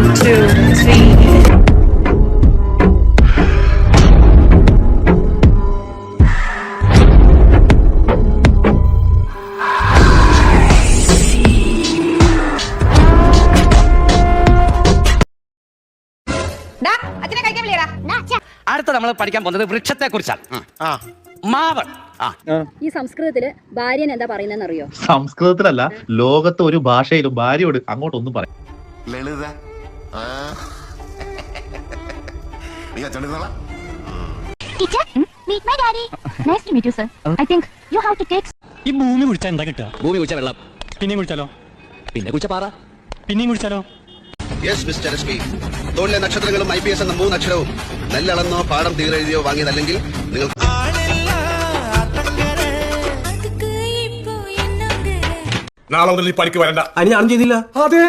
One, two, three. അടുത്ത നമ്മൾ പഠിക്കാൻ പോകുന്നത് വൃക്ഷത്തെ കുറിച്ചാണ് മാവ് ആ. ഈ സംസ്കൃതത്തിൽ ഭാര്യൻ എന്താ പറയുന്നതെന്ന് അറിയോ സംസ്കൃതത്തിലല്ല ലോകത്തെ ഒരു ഭാഷയിലും ഭാര്യയോട് അങ്ങോട്ടൊന്നും പറയും ലളിത. നീ meet my daddy nice to meet you, sir I think you have to take ഈ ഭൂമി കുടിച്ചാൽ എന്താ കിട്ടുക? ഭൂമി കുഴിച്ച വെള്ളം. പിന്നെയും കുടിച്ചാലോ പിന്നെ കുഴിച്ച പാറ പിന്നെയും കുടിച്ചാലോ യെസ് മിസ്റ്റർ എസ് പി തൊഴിലെ നക്ഷത്രങ്ങളും ഐ പി എസ് എന്ന മൂന്ന് അക്ഷരവും നെല്ലളന്നോ പാടം തീരെഴുതിയോ വാങ്ങിയതല്ലെങ്കിൽ നിങ്ങൾ നാളെ മുതൽ നീ പണിക്ക് വരണ്ട. അനി ഞാനും ചെയ്തില്ല. അതെ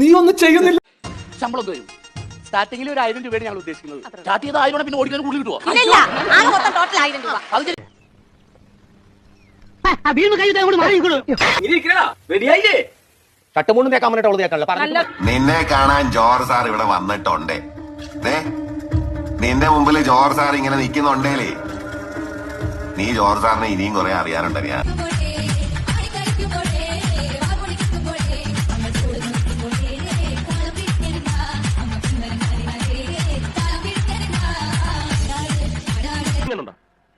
നീ ഒന്നും ചെയ്യുന്നില്ല. ശമ്പളം തരും സ്റ്റാർട്ടിങ്ങിൽ ഒരു ആയിരം രൂപയാണ് ഞങ്ങൾ ഉദ്ദേശിക്കുന്നത്. സ്റ്റാർട്ട് ചെയ്ത ആയിരം പിന്നെ ഓടിക്കാൻ കൂടുതൽ കിട്ടുമോ ഇല്ല ആകെ മൊത്തം ടോട്ടൽ ആയിരം രൂപ. അത് ശരി. തേക്കാൻ പറഞ്ഞു. നിന്നെ കാണാൻ ജോർജ് സാർ ഇവിടെ വന്നിട്ടുണ്ട്. ദേ നിന്റെ മുമ്പിൽ ജോർജ് സാർ ഇങ്ങനെ നിൽക്കുന്നുണ്ടേലേ. നീ ജോർജ് സാറിനെ ഇനിയും കുറെ അറിയാനുണ്ട് ഞാൻ.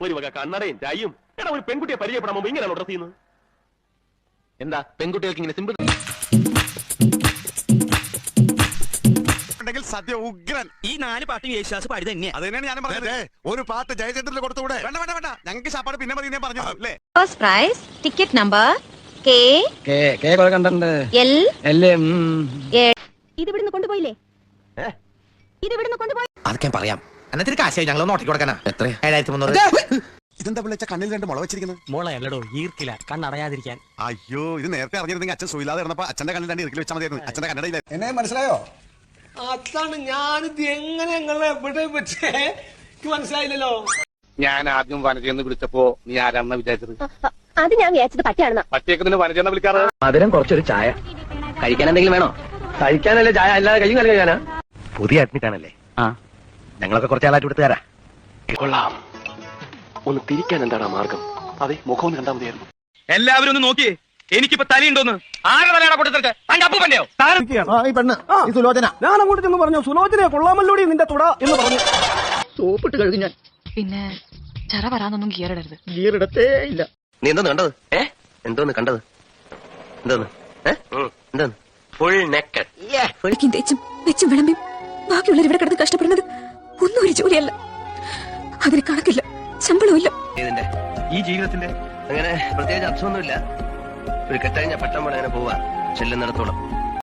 ഒരു വക കണ്ണടയും ചായയും. എടാ ഒരു പെൺകുട്ടിയെ പരിചയപ്പെടാൻ മുമ്പ് ഇങ്ങനെയാണ് ഡ്രസ് ചെയ്യുന്നത്? എന്താ? പെൺകുട്ടികൾക്ക് ഇങ്ങനെ സിമ്പിൾ സദ്യ ഉഗ്രൻ. ഈ നാല് പാട്ടും യേശുദാസ് പാടി തന്നെയാ. അത് തന്നെയാണ് ഞാൻ പറഞ്ഞത്. ഒരു പാട്ട് ജയചന്ദ്രന് കൊടുത്തുകൂടെ? വേണ്ട വേണ്ട വേണ്ട. ഞങ്ങൾക്ക് ശാപ്പാട് പിന്നെ മതി ഞാൻ പറഞ്ഞു. അല്ലേ? First prize ticket number K L ഇത് ഇവിടുന്ന് കൊണ്ടുപോയില്ലേ? ഇത് ഇവിടുന്ന് കൊണ്ടുപോയി അതൊക്കെ പറയാം. എന്നിട്ട് കാശ് ഞങ്ങൾ നോട്ടി കൊടുക്കാനാ. എത്ര ഏഴായിരത്തി മുന്നൂറ്. ഇതെന്താ വിളിച്ച കണ്ണിൽ രണ്ട് മുള വെച്ചിരിക്കുന്നത്? മോളയല്ലടോ ഈർക്കില. കണ്ണടയാതിരിക്കാൻ. അയ്യോ ഇത് നേരത്തെ അറിഞ്ഞിരുന്നെങ്കിൽ അച്ഛൻ സുയിലാതെ ഇരുന്നപ്പോ അച്ഛന്റെ കണ്ണിൽ രണ്ട് ഈർക്കിൽ വെച്ചാൽ മതിയായിരുന്നു. അച്ഛന്റെ കണ്ണടയില്ല? എന്നെ മനസ്സിലായോ? അതാണ് ഞാനിത് എങ്ങനെ എവിടെ വെച്ചേ? മനസ്സിലായില്ലല്ലോ. ഞാൻ ആദ്യം വനജയെന്ന് വിളിച്ചപ്പോ നീ ആരാണെന്ന് വിചാരിച്ചത്? അത് ഞാൻ വിചാരിച്ചത് പറ്റിയാണെന്നാ പട്ടിയൊക്കെ നിന്നെ വനജയെന്ന് വിളിക്കാറ്? മധുരം കുറച്ചൊരു ചായ. കഴിക്കാൻ എന്തെങ്കിലും വേണോ? കഴിക്കാനല്ലേ ചായ? അല്ലാതെ കയ്യും കളി കഴിക്കാനാ? പുതിയ അഡ്മിറ്റ് ആണല്ലേ ആ. ഞങ്ങളൊക്കെ കുറച്ചാളായിട്ട് തരാം. കൊള്ളാം. ഒന്ന് തിരിക്കാൻ എന്താണ് മാർഗം? അതെ മുഖം കണ്ടാൽ മതിയായിരുന്നു. എല്ലാവരും ഒന്ന് നോക്കിയേ. എനിക്കിപ്പോ തലയുണ്ടോന്ന്? ആകെ തലയാണ് കൊടുത്തിട്ട് തന്റെ അപ്പൂപ്പന്റെയോ? ഈ പെണ്ണ് ഈ സുലോചന. ഞാൻ അങ്ങോട്ട് ചെന്ന് പറഞ്ഞു സുലോചന കൊള്ളാമല്ലോടി നിന്റെ തുട എന്ന് പറഞ്ഞു. സോപ്പിട്ട് കഴുകി ഞാൻ. പിന്നെ ചറ വരാനൊന്നും ഗിയറിടരുത്. ഇടത്തേ ഇല്ല. നീ എന്തോന്ന് കണ്ടത്? ഏ? എന്തോന്ന് കണ്ടത്? എന്തോന്ന്? ഏ? എന്തോന്ന്? ഫുൾ നെക്കഡ് തേച്ചും വെച്ചും വിളമ്പി ബാക്കിയുള്ളവർ ഇവിടെ കിടന്ന് കഷ്ടപ്പെടുന്നത് ജോലിയല്ല. അതിന് കണക്കില്ല ശമ്പളമില്ല. ഈ ജീവിതത്തിന്റെ? അങ്ങനെ പ്രത്യേകിച്ച് അർത്ഥമൊന്നുമില്ല. ഒരു കെട്ടഴിഞ്ഞ പട്ടം പോലെ അങ്ങനെ പോവാ. ചെല്ലുന്നിടത്തോളം.